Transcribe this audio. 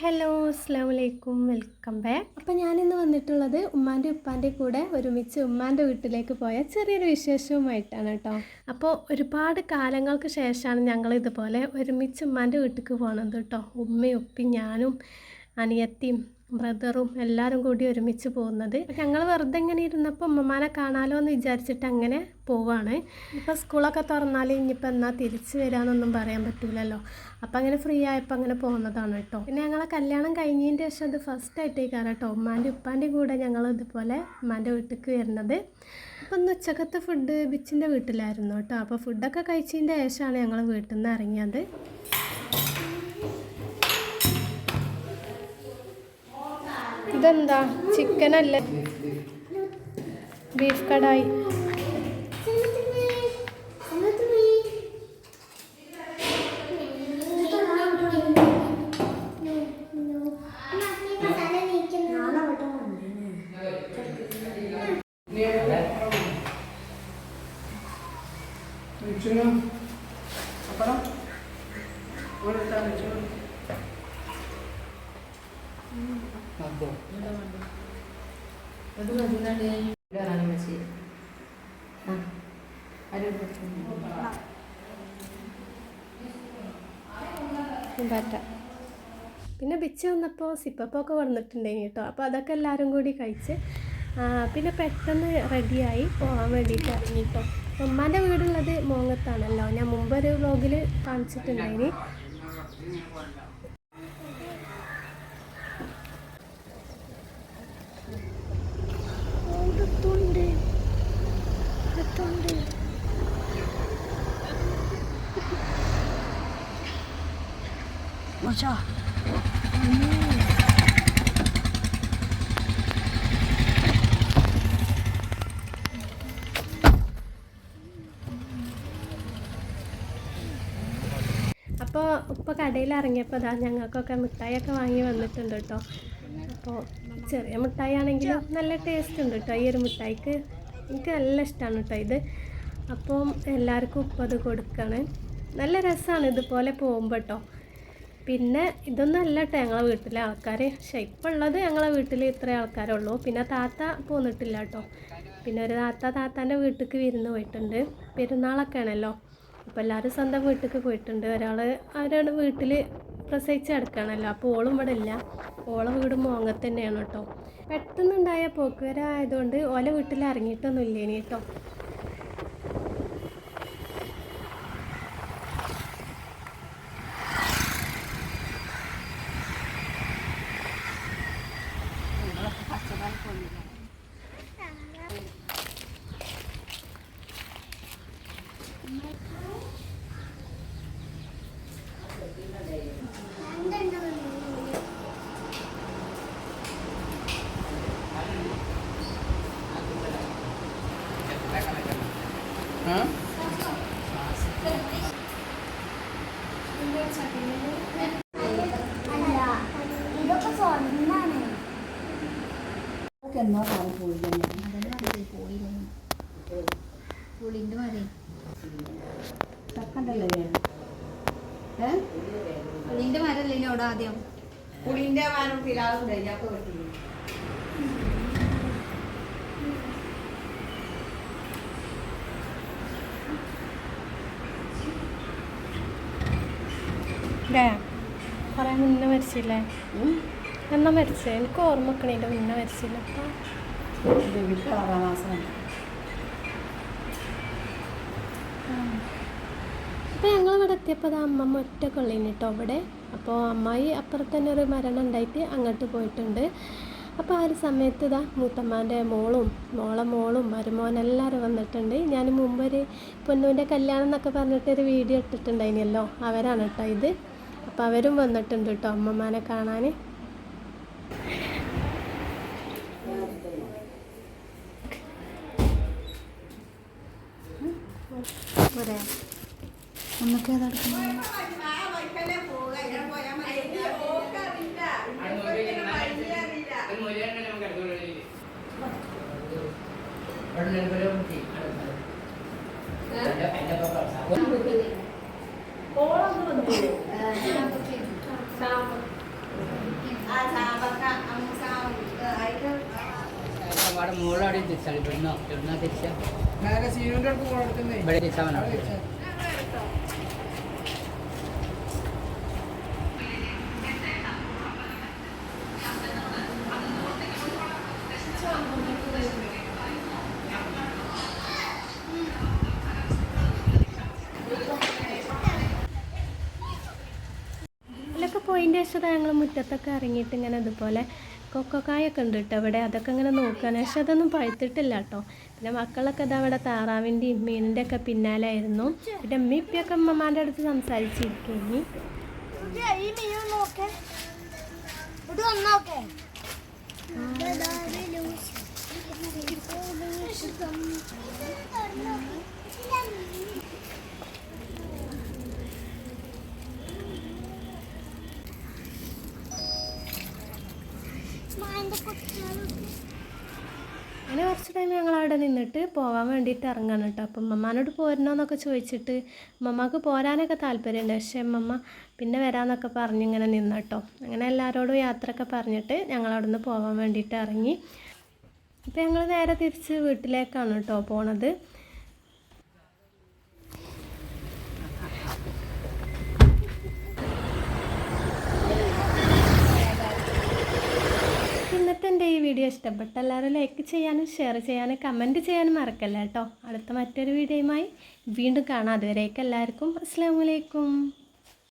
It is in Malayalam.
ഹലോ അസ്സാം വലൈക്കും വെൽക്കം ബാക്ക്. അപ്പം ഞാനിന്ന് വന്നിട്ടുള്ളത് ഉമ്മാന്റെ ഉപ്പാന്റെ കൂടെ ഒരുമിച്ച് ഉമ്മാന്റെ വീട്ടിലേക്ക് പോയ ചെറിയൊരു വിശേഷവുമായിട്ടാണ് കേട്ടോ. അപ്പോൾ ഒരുപാട് കാലങ്ങൾക്ക് ശേഷമാണ് ഞങ്ങൾ ഇതുപോലെ ഒരുമിച്ച് ഉമ്മാന്റെ വീട്ടിലേക്ക് പോകണത് കേട്ടോ. ഉമ്മയും ഉപ്പി ഞാനും അനിയത്തിയും ബ്രദറും എല്ലാവരും കൂടി ഒരുമിച്ച് പോകുന്നത്. ഞങ്ങൾ വെറുതെ ഇങ്ങനെ ഇരുന്നപ്പോൾ ഉമ്മമാനെ കാണാലോ എന്ന് വിചാരിച്ചിട്ട് അങ്ങനെ പോവാണ്. ഇപ്പോൾ സ്കൂളൊക്കെ തുറന്നാൽ ഇനിയിപ്പോൾ എന്നാൽ തിരിച്ച് വരാമെന്നൊന്നും പറയാൻ പറ്റില്ലല്ലോ അപ്പോൾ അങ്ങനെ ഫ്രീ ആയപ്പോൾ അങ്ങനെ പോകുന്നതാണ് കേട്ടോ. പിന്നെ ഞങ്ങളെ കല്യാണം കഴിഞ്ഞതിന്റെ ശേഷം അത് ഫസ്റ്റ് ആയിട്ടേക്കാണ് കേട്ടോ. ഉമ്മാന്റെ ഉപ്പാന്റെ കൂടെ ഞങ്ങൾ ഇതുപോലെ ഉമ്മാന്റെ വീട്ടിലേക്ക് വരുന്നത്. അപ്പം ഇന്ന് ഉച്ചക്കത്തെ ഫുഡ് ബിച്ചിന്റെ വീട്ടിലായിരുന്നു കേട്ടോ. അപ്പോൾ ഫുഡൊക്കെ കഴിച്ചതിന്റെ ശേഷമാണ് ഞങ്ങൾ വീട്ടിൽ നിന്ന് ഇറങ്ങിയത്. ഇതെന്താ? ചിക്കൻ അല്ലേ ബീഫ് കടായി. അപ്പുറം. അത്. ഇടാറാണ് മച്ചി ആ. പിന്നെ ബിച്ച് വന്നപ്പോൾ സിപ്പപ്പൊക്കെ വന്നിട്ടുണ്ടായിന് കേട്ടോ. അപ്പോൾ അതൊക്കെ എല്ലാവരും കൂടി കഴിച്ച് പിന്നെ പെട്ടെന്ന് റെഡിയായി പോകാൻ വേണ്ടിയിട്ട് ഇറങ്ങി കേട്ടോ. ഉമ്മാന്റെ വീടുള്ളത് മോങ്ങത്താണല്ലോ. ഞാൻ മുമ്പൊരു വ്ലോഗിൽ കാണിച്ചിട്ടുണ്ടായിന്. അപ്പോൾ ഇപ്പോൾ കടയിൽ ഇറങ്ങിയപ്പോൾ അതാ ഞങ്ങൾക്കൊക്കെ മിഠായിയൊക്കെ വാങ്ങി വന്നിട്ടുണ്ട് കേട്ടോ. അപ്പോൾ ചെറിയ മിഠായി ആണെങ്കിലും നല്ല ടേസ്റ്റ് ഉണ്ട് കേട്ടോ ഈ ഒരു മിഠായിക്ക് എനിക്ക് നല്ല ഇഷ്ടമാണ് കേട്ടോ ഇത്. അപ്പം എല്ലാവർക്കും ഉപ്പ് അത് കൊടുക്കുകയാണ് നല്ല രസമാണ് ഇതുപോലെ പോകുമ്പോൾ കേട്ടോ പിന്നെ ഇതൊന്നും അല്ല കേട്ടോ ഞങ്ങളെ വീട്ടിലെ ആൾക്കാർ പക്ഷേ ഇപ്പം ഉള്ളത് ഞങ്ങളെ വീട്ടിൽ ഇത്ര ആൾക്കാരേ ഉള്ളൂ. പിന്നെ താത്ത പോന്നിട്ടില്ല കേട്ടോ പിന്നെ ഒരു താത്ത താത്താന്റെ വീട്ടിലേക്ക് വിരുന്ന് പോയിട്ടുണ്ട്. പെരുന്നാളൊക്കെ ആണല്ലോ. അപ്പോൾ എല്ലാവരും സ്വന്തം വീട്ടിലേക്ക് പോയിട്ടുണ്ട്. ഒരാൾ അവരുടെ വീട്ടിൽ പ്രസവിച്ച് കിടക്കുകയാണല്ലോ. അപ്പോൾ ഓളും ഇവിടെ ഇല്ല. ഓളെ വീട് മോങ്ങത്ത് തന്നെയാണ് കേട്ടോ. പെട്ടെന്നുണ്ടായ പോക്കുവരായതുകൊണ്ട് ഓല വീട്ടിൽ ഇറങ്ങിയിട്ടൊന്നും ഇല്ലേനി കേട്ടോ. Thank അല്ല എന്നോ കാലം പോയി തന്നെ പോയില്ലേ പുളിന്റെ മതി ചക്കണ്ടല്ലേ പുളിന്റെ മരല്ലേ അവിടെ ആദ്യം പുളിന്റെ മാനം പിലാവും കഴിഞ്ഞാൽ പറ്റി അല്ലേ കുറേ മുന്നേ മരിച്ചില്ലേ? എന്നാ മരിച്ചേ? എനിക്ക് ഓർമ്മ വെക്കണേന്റെ മുന്നേ മരിച്ചില്ല. ആറാം മാസം. അപ്പോൾ ഞങ്ങൾ ഇവിടെ എത്തിയപ്പോൾ അത് അമ്മമ്മ ഒറ്റ കൊള്ളിന് കേട്ടോ അവിടെ. അപ്പോൾ അമ്മായി അപ്പുറത്ത് തന്നെ ഒരു മരണം ഉണ്ടായിട്ട് അങ്ങോട്ട് പോയിട്ടുണ്ട്. അപ്പോൾ ആ ഒരു സമയത്ത് ഇതാ മൂത്തമ്മാന്റെ മോളും മോളെ മോളും മരുമോൻ എല്ലാവരും വന്നിട്ടുണ്ട്. ഞാൻ മുമ്പ് ഒരു പൊന്നുവിന്റെ കല്യാണം എന്നൊക്കെ പറഞ്ഞിട്ട് ഒരു വീഡിയോ ഇട്ടിട്ടുണ്ടായിനല്ലോ. അവരാണ് കേട്ടോ ഇത്. അപ്പോൾ അവരും വന്നിട്ടുണ്ട് കേട്ടോ അമ്മമാനെ കാണാൻ പോരെ. അവിടെ മോളവിടെ തിരിച്ചാണ് ഇവിടുന്ന് എവിടുന്നാ തിരിച്ചാ. ഇവിടെ തിരിച്ചാൽ പോയിന്റെ ശേഷം ഞങ്ങൾ മുറ്റത്തൊക്കെ ഇറങ്ങിയിട്ട് ഇങ്ങനെ അതുപോലെ കൊക്കക്കായൊക്കെ ഉണ്ട് കേട്ടോ ഇവിടെ അതൊക്കെ ഇങ്ങനെ നോക്കുകയാണ് പക്ഷെ അതൊന്നും പഴുത്തിട്ടില്ല കേട്ടോ പിന്നെ മക്കളൊക്കെ ഇതാ അവിടെ താറാവിന്റെയും മീനിന്റെ ഒക്കെ പിന്നാലായിരുന്നു പിന്നെ അമ്മ ഇപ്പൊക്കെ അമ്മമാരുടെ അടുത്ത് സംസാരിച്ചിരിക്കുന്നു നോക്കേ ഇത് വന്നോക്കേ അങ്ങനെ കുറച്ച് ടൈം ഞങ്ങൾ അവിടെ നിന്നിട്ട് പോകാൻ വേണ്ടിയിട്ട് ഇറങ്ങാണ് കേട്ടോ. അപ്പം പോരണോ പോരണോന്നൊക്കെ ചോദിച്ചിട്ട് മമ്മക്ക് പോരാനൊക്കെ താല്പര്യമുണ്ട് പക്ഷേ മമ്മ പിന്നെ വരാമെന്നൊക്കെ പറഞ്ഞ് ഇങ്ങനെ നിന്ന് കേട്ടോ. അങ്ങനെ എല്ലാവരോടും യാത്രയൊക്കെ പറഞ്ഞിട്ട് ഞങ്ങൾ അവിടെ നിന്ന് പോകാൻ വേണ്ടിയിട്ട് ഇറങ്ങി. അപ്പോൾ ഞങ്ങൾ നേരെ തിരിച്ച് വീട്ടിലേക്കാണ് കേട്ടോ പോണത്. വീഡിയോ ഇഷ്ടപ്പെട്ട എല്ലാവരും ലൈക്ക് ചെയ്യാനും ഷെയർ ചെയ്യാനും കമന്റ് ചെയ്യാനും മറക്കല്ല കേട്ടോ അടുത്ത മറ്റൊരു വീഡിയോയുമായി വീണ്ടും കാണാം. അതുവരേക്കും എല്ലാവർക്കും അസ്സാം വലൈക്കും